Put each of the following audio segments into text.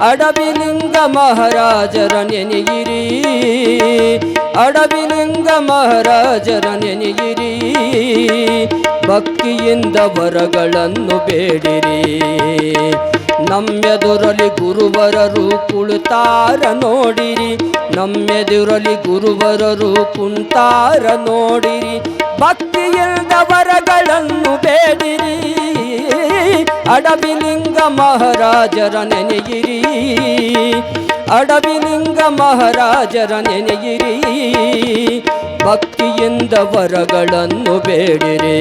ಅಡವಿಲಿಂಗ ಮಹಾರಾಜರ ನೆನೆಗಿರಿ ಅಡವಿಲಿಂಗ ಮಹಾರಾಜರ ನೆನೆಗಿರಿ ಭಕ್ತಿಯಿಂದ ವರಗಳನ್ನು ಬೇಡಿರಿ. ನಮ್ಮೆದುರಲಿ ಗುರುವರರು ಕುಳಿತಾರ ನೋಡಿರಿ. ನಮ್ಮೆದುರಲಿ ಗುರುವರರು ಕುಂತಾರ ನೋಡಿರಿ. ಭಕ್ತಿಯಿಂದ ವರಗಳನ್ನು ಬೇಡಿರಿ. ಅಡವಿಲಿಂಗ ಮಹಾರಾಜರ ನೆನೆಗಿರಿ ಅಡವಿಲಿಂಗ ಮಹಾರಾಜರ ನೆನೆಗಿರಿ ಭಕ್ತಿಯಿಂದ ವರಗಳನ್ನು ಬೇಡಿರಿ.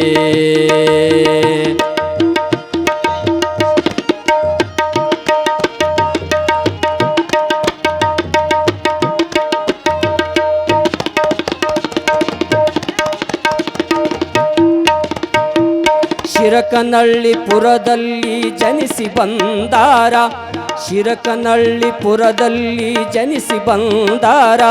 ಶಿರಕನಳ್ಳಿಪುರದಲ್ಲಿ ಜನಿಸಿ ಬಂದಾರ. ಶಿರಕನಳ್ಳಿಪುರದಲ್ಲಿ ಜನಿಸಿ ಬಂದಾರ.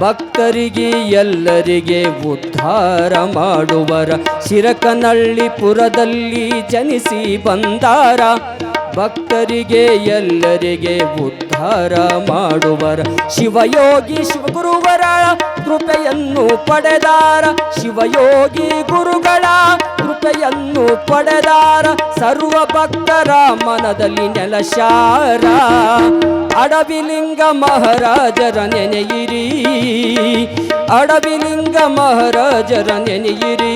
ಭಕ್ತರಿಗೆ ಎಲ್ಲರಿಗೆ ಉದ್ಧಾರ ಮಾಡುವರ ಶಿರಕನಳ್ಳಿಪುರದಲ್ಲಿ ಜನಿಸಿ ಬಂದಾರ. ಭಕ್ತರಿಗೆ ಎಲ್ಲರಿಗೆ ಉದ್ಧಾರ ಮಾಡುವರ ಶಿವಯೋಗಿ ಶಿವಗುರುವರ ಕೃಪೆಯನ್ನು ಪಡೆದಾರ ಶಿವಯೋಗಿ ಗುರುಗಳ ಕೃಪೆಯನ್ನು ಪಡೆದಾರ ಸರ್ವ ಭಕ್ತರ ಮನದಲ್ಲಿ ನೆಲಶಾರ ಅಡವಿಲಿಂಗ ಮಹಾರಾಜರ ನೆನೆಯಿರಿ. ಅಡವಿಲಿಂಗ ಮಹಾರಾಜರ ನೆನೆಯಿರಿ.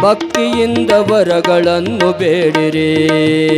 ಭಕ್ತಿಯಿಂದ ವರಗಳನ್ನು ಬೇಡಿರಿ.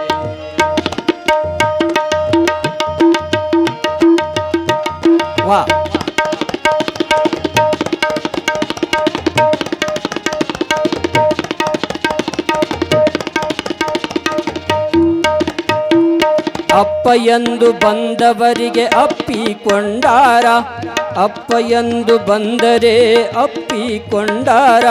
ಅಪ್ಪ ಎಂದು ಬಂದವರಿಗೆ ಅಪ್ಪಿಕೊಂಡಾರ? ಅಪ್ಪ ಎಂದು ಬಂದರೆ ಅಪ್ಪಿಕೊಂಡಾರ?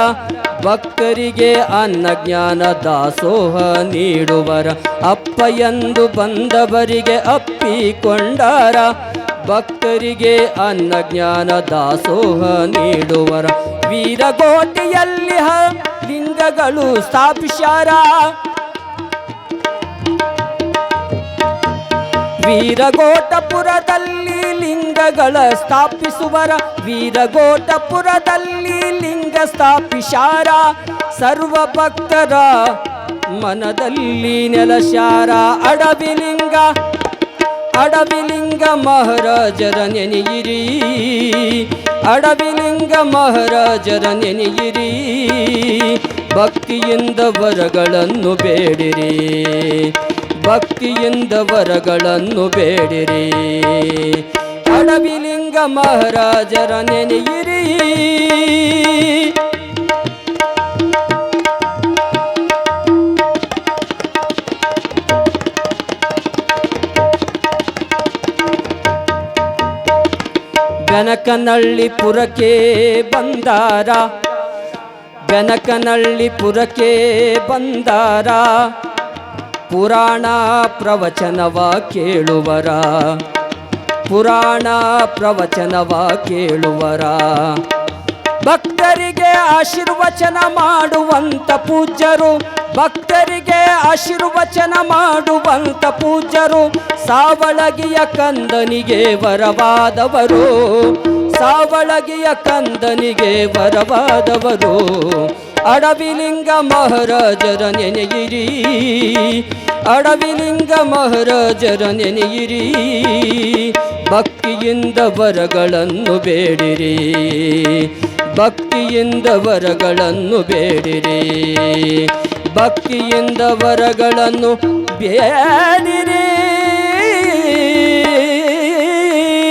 ಭಕ್ತರಿಗೆ ಅನ್ನ ಜ್ಞಾನ ದಾಸೋಹ ನೀಡುವರ? ಅಪ್ಪ ಎಂದು ಬಂದವರಿಗೆ ಅಪ್ಪಿಕೊಂಡಾರ? ಭಕ್ತರಿಗೆ ಅನ್ನ ಜ್ಞಾನ ದಾಸೋಹ ನೀಡುವರ? ವೀರಗೋಟೆಯಲ್ಲಿ ಲಿಂಗಗಳು ಸ್ಥಾಪಿಸ್ಯಾರ? ವೀರಗೋಟಪುರದಲ್ಲಿ ಲಿಂಗಗಳ ಸ್ಥಾಪಿಸುವರ, ವೀರಗೋಟಪುರದಲ್ಲಿ ಲಿಂಗ ಸ್ಥಾಪಿಸಾರ ಸರ್ವ ಭಕ್ತರ ಮನದಲ್ಲಿ ನೆಲಶಾರ ಅಡವಿಲಿಂಗ ಅಡವಿಲಿಂಗ ಮಹಾರಾಜರ ನೆನೆಯಿರಿ. ಅಡವಿಲಿಂಗ ಮಹಾರಾಜರ ನೆನೆಯಿರಿ. ಭಕ್ತಿಯಿಂದ ವರಗಳನ್ನು ಬೇಡಿರಿ. ಭಕ್ತಿಯಿಂದ ವರಗಳನ್ನು ಬೇಡಿರಿ. ಅಡವಿಲಿಂಗ ಮಹಾರಾಜರ ನೆನೆಯಿರಿ. ಬೆನಕನಳ್ಳಿಪುರಕ್ಕೆ ಬಂದಾರ. ಬೆನಕನಳ್ಳಿಪುರಕ್ಕೆ ಬಂದಾರ. ಪುರಾಣ ಪ್ರವಚನವ ಕೇಳುವರ. ಪುರಾಣ ಪ್ರವಚನವ ಕೇಳುವರ. ಭಕ್ತರಿಗೆ ಆಶೀರ್ವಚನ ಮಾಡುವಂತ ಪೂಜ್ಯರು, ಭಕ್ತರಿಗೆ ಆಶೀರ್ವಚನ ಮಾಡುವಂತ ಪೂಜ್ಯರು, ಸಾವಳಗಿಯ ಕಂದನಿಗೆ ವರವಾದವರು, ಸಾವಳಗಿಯ ಕಂದನಿಗೆ ವರವಾದವರು. ಅಡವಿಲಿಂಗ ಮಹಾರಾಜರ ನೆನೆಯಿರಿ. ಅಡವಿಲಿಂಗ ಮಹಾರಾಜರ ನೆನೆಯಿರಿ. ಭಕ್ತಿಯಿಂದ ವರಗಳನ್ನು ಬೇಡಿರಿ. ಭಕ್ತಿಯಿಂದ ವರಗಳನ್ನು ಬೇಡಿರಿ. ಭಕ್ತಿಯಿಂದ ವರಗಳನ್ನು ಬೇಡಿರಿ.